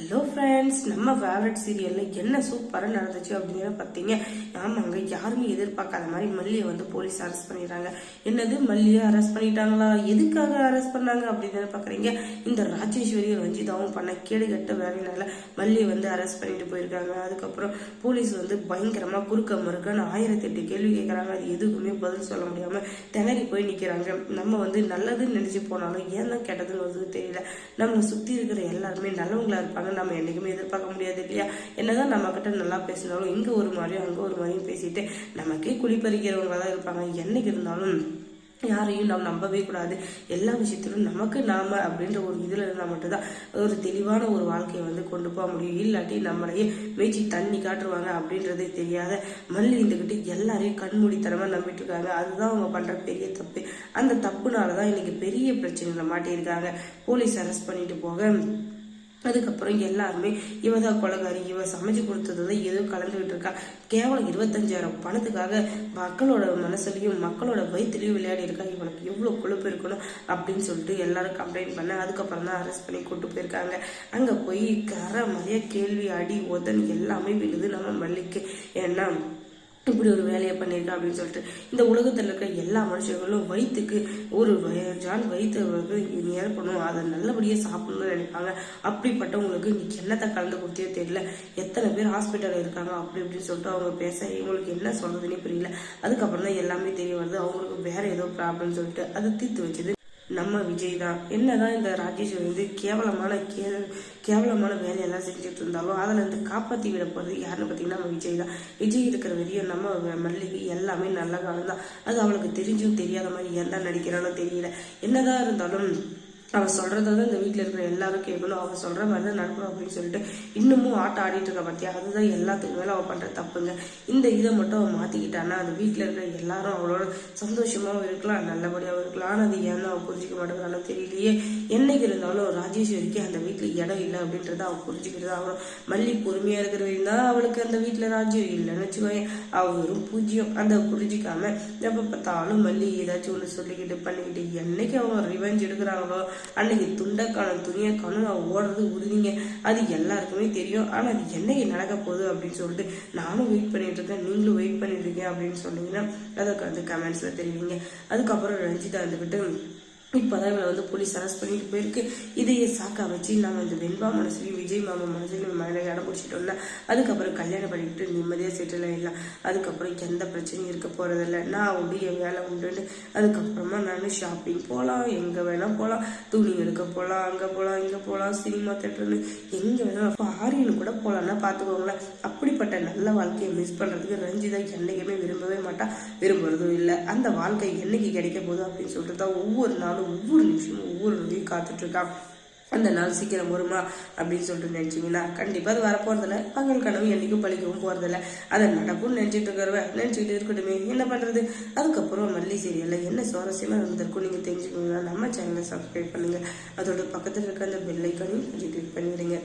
Hello friends நம்ம favourite சீரியலில் என்ன சூப்பராக நடந்துச்சு அப்படிங்கிற பார்த்தீங்க. ஆமாங்க யாருமே எதிர்பார்க்காத மாதிரி மல்லியை வந்து போலீஸ் அரெஸ்ட் பண்ணிடுறாங்க. என்னது மல்லியை அரெஸ்ட் பண்ணிட்டாங்களா? எதுக்காக அரெஸ்ட் பண்ணாங்க அப்படின்னு பார்க்குறீங்க. இந்த ராஜேஸ்வரியை ரஞ்சிதாவும் பண்ண கேடு கட்ட வேலையினால மல்லியை வந்து அரெஸ்ட் பண்ணிட்டு போயிருக்காங்க. அதுக்கப்புறம் போலீஸ் வந்து பயங்கரமாக குறுக்க மறுக்கன்னு ஆயிரத்தி எட்டு கேள்வி கேட்குறாங்க. அது எதுக்குமே பதில் சொல்ல முடியாமல் திணறி போய் நிற்கிறாங்க நம்ம வந்து நல்லதுன்னு நினச்சி போனாலும் ஏன் தான் கெட்டதுன்னு வந்து தெரியல. நம்மளை சுற்றி இருக்கிற எல்லாருமே நல்லவங்களா இருப்பாங்க. நம்ம என்றைக்குமே எதிர்பார்க்க முடியாது இல்லையா? என்னதான் நம்ம கிட்ட நல்லா பேசினாலும் இங்கே ஒரு மாதிரியும் அங்கே ஒரு மாதிரியும் பேசிட்டு நமக்கே குளிப்பறிக்கிறவங்க தான் இருப்பாங்க. என்னைக்கு இருந்தாலும் யாரையும் நாம் நம்பவே கூடாது. எல்லா விஷயத்திலும் நமக்கு நாம அப்படின்ற ஒரு இதில் இருந்தால் மட்டும்தான் ஒரு தெளிவான ஒரு வாழ்க்கையை வந்து கொண்டு போக முடியும். இல்லாட்டி நம்மளையே மேய்ச்சி தண்ணி காட்டுருவாங்க அப்படின்றதே தெரியாத மல்லி இருந்துக்கிட்டு எல்லாரையும் கண்மூடித்தனமாக நம்பிட்டு இருக்காங்க அதுதான் அவங்க பண்ணுற பெரிய தப்பு. அந்த தப்புனால தான் இன்னைக்கு பெரிய பிரச்சனைகளை மாட்டியிருக்காங்க. போலீஸ் அரெஸ்ட் பண்ணிட்டு போக அதுக்கப்புறம் எல்லாருமே இவ தான் கொலகாரி இவ சமைச்சு கொடுத்தது தான் ஏதோ கலந்துகிட்டு இருக்கா. கேவலம் இருபத்தஞ்சாயிரம் பணத்துக்காக மக்களோட மனசுலையும் மக்களோட வயிற்றுலையும் விளையாடி இருக்கா. இவனுக்கு எவ்வளோ கொழுப்பு இருக்கணும் அப்படின்னு சொல்லிட்டு எல்லாரும் கம்ப்ளைண்ட் பண்ண அதுக்கப்புறம் தான் அரெஸ்ட் பண்ணி கூட்டு போயிருக்காங்க. அங்கே போய் கர மறைய கேள்வி அடி உதன் எல்லாமே விழுது நம்ம மல்லிக்கு. ஏன்னா இப்படி ஒரு வேலையை பண்ணியிருக்கேன் அப்படின்னு சொல்லிட்டு இந்த உலகத்தில் இருக்கிற எல்லா மனுஷங்களும் வயிற்றுக்கு ஒரு ஜான் வயிற்று நீ ஏற்படணும் அதை நல்லபடியாக சாப்பிடணும்னு நினைப்பாங்க. அப்படிப்பட்டவங்களுக்கு இன்னைக்கு என்னத்தை கலந்து கொடுத்தே தெரியல. எத்தனை பேர் ஹாஸ்பிட்டலில் இருக்காங்க அப்படி இப்படின்னு சொல்லிட்டு அவங்க பேச இவங்களுக்கு என்ன சொல்கிறதுனே புரியல. அதுக்கப்புறம் தான் எல்லாமே தெரிய வருது. அவங்களுக்கு வேற ஏதோ ப்ராப்ளம்னு சொல்லிட்டு அதை தீர்த்து வச்சது நம்ம விஜய் தான். என்னதான் இந்த ராஜேஷ் வந்து கேவலமான கே கேவலமான வேலையெல்லாம் செஞ்சுட்டு இருந்தாலும் அதில் இருந்து காப்பாற்றி விட போகிறது யாருன்னு பார்த்தீங்கன்னா நம்ம விஜய் தான். விஜய் இருக்கிற வரையும் நம்ம மல்லிகை எல்லாமே நல்ல காலம் தான். அது அவளுக்கு தெரிஞ்சும் தெரியாத மாதிரி எந்த நடிக்கிறானோ தெரியல. என்னதான் இருந்தாலும் அவள் சொல்கிறத வந்து இந்த வீட்டில் இருக்கிற எல்லாரும் கேட்கணும். அவள் சொல்கிற மாதிரி தான் நடக்கணும் அப்படின்னு சொல்லிட்டு இன்னமும் ஆட்டம் ஆடிட்டு இருக்கா பார்த்தியா அதுதான் எல்லாத்துக்கு மேலே அவள் பண்ணுற தப்புங்க. இந்த இதை மட்டும் அவள் மாற்றிக்கிட்டான்னா அந்த வீட்டில் இருக்கிற எல்லாரும் அவளோட சந்தோஷமாகவும் இருக்கலாம் நல்லபடியாகவும் இருக்கலாம். ஆனால் அது ஏன் அவள் புரிஞ்சிக்க மாட்டேங்கிறான்னு தெரியலையே. என்னைக்கு இருந்தாலும் ராஜேஸ்வரிக்கு அந்த வீட்டில் இடம் இல்லை அப்படின்றத அவள் புரிஞ்சுக்கிறது அவளும் மல்லி பொறுமையாக இருக்கிற தான் அவளுக்கு அந்த வீட்டில் ராஜ்யம் இல்லைன்னு வச்சுக்கோங்க அவள் வெறும் பூஜ்யம். அந்த புரிஞ்சிக்காம எப்போ பார்த்தாலும் மல்லி ஏதாச்சும் ஒன்று சொல்லிக்கிட்டு பண்ணிக்கிட்டு என்னைக்கு அவங்க ரிவெஞ்ச் எடுக்கிறாங்களோ அன்னைக்கு துண்டை துணியை காணும் நான் ஓடுறது உறுதிங்க அது எல்லாருக்குமே தெரியும். ஆனால் அது என்னைக்கு நடக்க போகுது அப்படின்னு சொல்லிட்டு நானும் வெயிட் பண்ணிட்டு இருக்கேன். நீங்களும் வெயிட் பண்ணிட்டு இருக்கேன் அப்படின்னு சொன்னீங்கன்னா அதை வந்து கமெண்ட்ஸில் தெரிவிங்க. அதுக்கப்புறம் ரஞ்சிதா வந்துக்கிட்டு இப்போதான் இவளை வந்து போலீஸ் அரெஸ்ட் பண்ணிட்டு போயிருக்கு. இதையே சாக்கா வச்சு நம்ம இந்த வெண்பா மனசுலையும் விஜய் மாமா மனசுலையும் மகளை இடம் பிடிச்சிட்டோம்னா அதுக்கப்புறம் கல்யாணம் பண்ணிட்டு நிம்மதியாக செட்டில் ஆயிடலாம். அதுக்கப்புறம் எந்த பிரச்சனையும் இருக்க போறதில்ல. நான் உண்டு என் வேலை உண்டுன்னு. அதுக்கப்புறமா நான் ஷாப்பிங் போகலாம் எங்கே வேணால் போகலாம் துணி எடுக்க போகலாம் அங்கே போகலாம் இங்கே போகலாம் சினிமா தேட்டர்னு எங்கே வேணாலும் ஃபாரின் கூட போகலான்னா பார்த்துக்கோங்களேன். அப்படிப்பட்ட நல்ல வாழ்க்கையை மிஸ் பண்ணுறதுக்கு ரஞ்சிதா என்றைக்குமே விரும்பவே மாட்டா. விரும்புறதும் இல்லை. அந்த வாழ்க்கை என்னைக்கு கிடைக்க போகுது அப்படின்னு சொல்லிட்டு தான் ஒவ்வொரு நாளும் ஒவ்வொரு நிமிஷமும் ஒவ்வொரு நொடியும் காத்துட்ருக்கான் அந்த நாள் சீக்கிரம் வருமா அப்படின்னு சொல்லிட்டு நினச்சிங்கன்னா கண்டிப்பாக அது வரப்போகிறதில்ல பகல் கனவு என்றைக்கும் பழிக்கவும் போகிறதில்ல அதை நடக்கும்னு நினச்சிட்டு இருக்கிறவ நினச்சிக்கிட்டு இருக்கட்டுமே என்ன பண்ணுறது அதுக்கப்புறம் மல்லி சீரியலில் என்ன சுவாரஸ்யமாக இருந்திருக்கும் நீங்கள் தெரிஞ்சுக்கணும்னா நம்ம சேனலை சப்ஸ்கிரைப் பண்ணுங்கள் அதோட பக்கத்தில் இருக்க அந்த பெல் ஐக்கானையும் கொஞ்சம் கிளிக் பண்ணிவிடுங்க